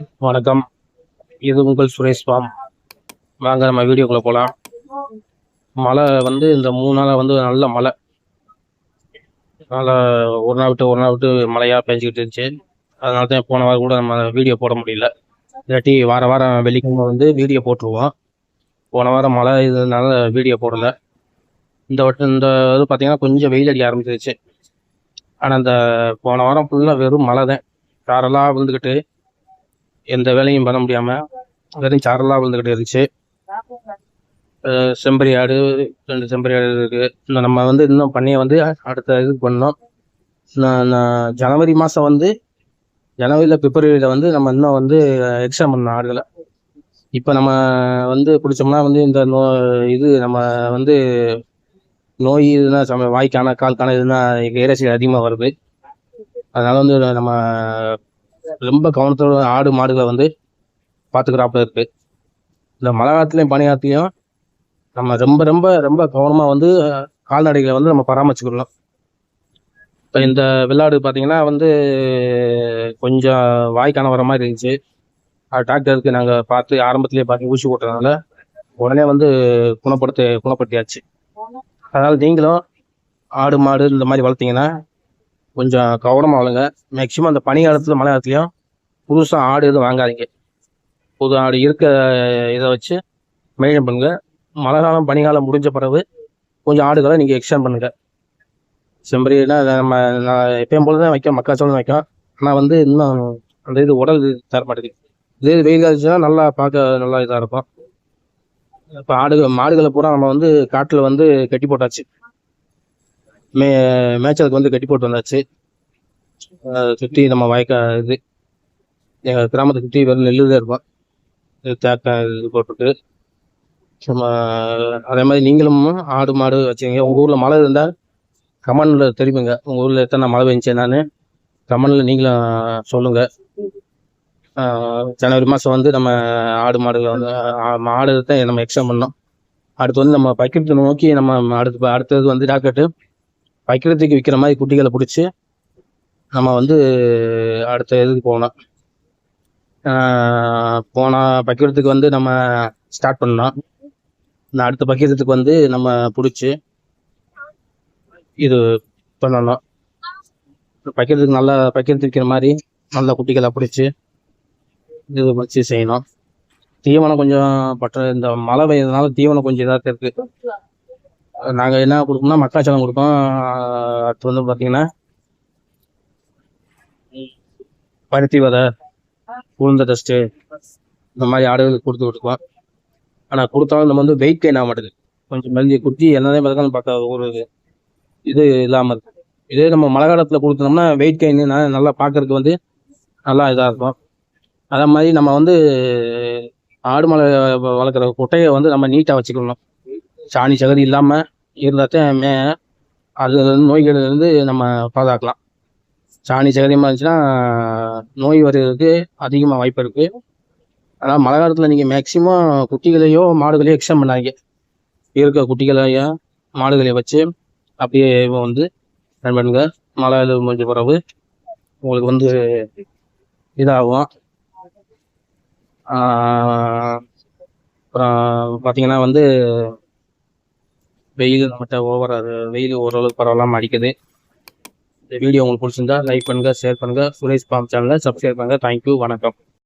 வணக்கம். இது உங்கள் சுரேஷ் பாம். வாங்க நம்ம வீடியோக்குள்ள போகலாம் மழை வந்து இந்த மூணு நாளாக வந்து நல்ல மழை. அதனால் ஒரு நாள் விட்டு ஒரு நாள் விட்டு மழையாக பெஞ்சிக்கிட்டு இருந்துச்சு. அதனால தான் போன வாரம் கூட நம்ம வீடியோ போட முடியல. இல்லாட்டி வார வாரம் வெள்ளிக்கிழமை வந்து வீடியோ போட்டுருவோம். போன வாரம் மழை இதனால வீடியோ போடல. இந்த வட்டம் இந்த இது பார்த்தீங்கன்னா கொஞ்சம் வெயில் அடிக்க ஆரம்பிச்சிருச்சு. ஆனால் அந்த போன வாரம் ஃபுல்லாக வெறும் மழை தான் சாரெல்லாம் விழுந்துக்கிட்டு எந்த வேலையும் பண்ண முடியாமல் வெறும் சாரெல்லாம் விழுந்துக்கிட்டு இருந்துச்சு. செம்பரி ஆடு ரெண்டு செம்பரி ஆடு இருக்கு. இன்னும் நம்ம வந்து இன்னும் பண்ணியை வந்து அடுத்த இதுக்கு பண்ணோம். நான் நான் ஜனவரி மாதம் வந்து ஜனவரியில் பிப்ரவரியில் வந்து நம்ம இன்னும் வந்து எக்ஸாம் பண்ணோம் ஆடுகளை. இப்போ நம்ம வந்து பிடிச்சோம்னா வந்து இந்த நோ இது நம்ம வந்து நோய் இதுனா சம வாய்க்கான கால்கான இதுனா இறைச்சி அதிகமாக வருது. அதனால வந்து நம்ம ரொம்ப கவனத்தோட ஆடு மாடுகளை வந்து பார்த்துக்கிறாப்புல இருக்கு. இந்த மழை காலத்துலையும் பனி காலத்துலையும் நம்ம ரொம்ப ரொம்ப ரொம்ப கவனமாக வந்து கால்நடைகளை வந்து நம்ம பராமரிச்சுக்கணும். இப்போ இந்த வெள்ளாடு பார்த்தீங்கன்னா வந்து கொஞ்சம் வாய்க்கான வர மாதிரி இருந்துச்சு. அது டாக்டருக்கு நாங்கள் பார்த்து ஆரம்பத்திலே பார்த்து ஊசி போட்டதுனால உடனே வந்து குணப்படுத்த குணப்படுத்தியாச்சு. அதனால் நீங்களும் ஆடு மாடு இந்த மாதிரி வளர்த்தீங்கன்னா கொஞ்சம் கவனமாக வளங்க மேக்சிமம் அந்த பனி காலத்தில் மழை காலத்துலையும் புதுசாக ஆடு எதுவும் வாங்காதீங்க. புது ஆடு இருக்க இதை வச்சு மெயின்டைன் பண்ணுங்கள் மழை காலம் பனிகாலம் முடிஞ்ச பிறகு கொஞ்சம் ஆடுகளை நீங்கள் எக்ஸ்டெண்ட் பண்ணுங்க. செம்பரினா நம்ம நான் எப்பயும் போல தான் வைக்கும் மக்காச்சோளம் வைக்கும் ஆனால் வந்து இன்னும் அந்த இது உடல் தர மாட்டேங்குது இதே இது வெயில் காய்ச்சுன்னா நல்லா பார்க்க நல்லா இதாக இருக்கும். இப்போ ஆடுகள் மாடுகளை பூரா நம்ம வந்து காட்டில் வந்து கட்டி போட்டாச்சு. மே மேய்ச்சலுக்கு வந்து கட்டி போட்டு வந்தாச்சு. சுற்றி நம்ம வயக்க இது எங்கள் கிராமத்தை சுற்றி வெறும் நெல்லு தான் இருக்கும் தேக்க இது போட்டுட்டு சும்மா அதே மாதிரி நீங்களும் ஆடு மாடு வச்சுங்க உங்கள் ஊரில் மழை இருந்தால் கமெண்டில் தெரிவிங்க உங்கள் ஊரில் எத்தனை மழை பெஞ்சு என்னன்னு கமெண்டில் நீங்களும் சொல்லுங்கள் ஜனவரி மாதம் வந்து நம்ம ஆடு மாடுகளை வந்து மாடு தான் நம்ம எக்ஸாம் பண்ணோம். அடுத்து வந்து நம்ம பைக்கிறதை நோக்கி நம்ம அடுத்து அடுத்தது வந்து டாக்டர் பைக்கிறதுக்கு விற்கிற மாதிரி குட்டிகளை பிடிச்சி நம்ம வந்து அடுத்த இதுக்கு போனோம் போனால் பைக்கிறதுக்கு வந்து நம்ம ஸ்டார்ட் பண்ணோம் இந்த அடுத்த பைக்கிறதுக்கு வந்து நம்ம பிடிச்சி இது பண்ணணும் பைக்கிறதுக்கு நல்லா பக்கிரத்து விற்கிற மாதிரி நல்ல குட்டிகளை பிடிச்சி இது வச்சு செய்யணும். தீவனம் கொஞ்சம் பற்ற இந்த மழை பெய்யறதுனால தீவனம் கொஞ்சம் இதாக இருக்குது நாங்கள் என்ன கொடுப்போம்னா மக்காச்சோளம் கொடுப்போம் அடுத்து வந்து பார்த்தீங்கன்னா பருத்தி வதை உளுந்த டஸ்ட்டு இந்த மாதிரி ஆடுகளுக்கு கொடுத்து விட்டுக்குவோம் ஆனால் கொடுத்தாலும் நம்ம வந்து வெயிட் கெயின் ஆக மாட்டேங்குது கொஞ்சம் மெல்லிய குட்டி என்னதான் பார்த்தாலும் பார்த்தா ஒரு இது இல்லாமல் இருக்கு இதே நம்ம மழை காலத்தில் கொடுத்தோம்னா வெயிட் கெயின் நல்லா பார்க்கறதுக்கு வந்து நல்லா இதாக இருக்கும். அதே மாதிரி நம்ம வந்து ஆடு மலை வளர்க்குற குட்டையை வந்து நம்ம நீட்டாக வச்சுக்கணும். சாணி சகதி இல்லாமல் இருந்தால் மே அது நோய்களிலிருந்து நம்ம பாதுகாக்கலாம். சாணி சகதியமாக இருந்துச்சுன்னா நோய் வருவதற்கு அதிகமாக வாய்ப்பு இருக்குது ஆனால் மழை காலத்தில் நீங்கள் மேக்சிமம் குட்டிகளையோ மாடுகளையோ எக்ஸாம் பண்ணாதீங்க. இருக்க குட்டிகளையோ மாடுகளையோ வச்சு அப்படியே வந்து ரன் பண்ணுங்க. மழை முடிஞ்ச பிறகு உங்களுக்கு வந்து இதாகும். அப்புறம் பார்த்தீங்கன்னா வந்து வெயில் நம்மகிட்ட ஓவர் வெயில் ஓரளவுக்கு பரவாயில்லாமல் அடிக்குது. இந்த வீடியோ உங்களுக்கு பிடிச்சிருந்தா லைக் பண்ணுங்க ஷேர் பண்ணுங்க. சுரேஷ் பாம் சேனலை சப்ஸ்கிரைப் பண்ணுங்க. தேங்க்யூ வணக்கம்.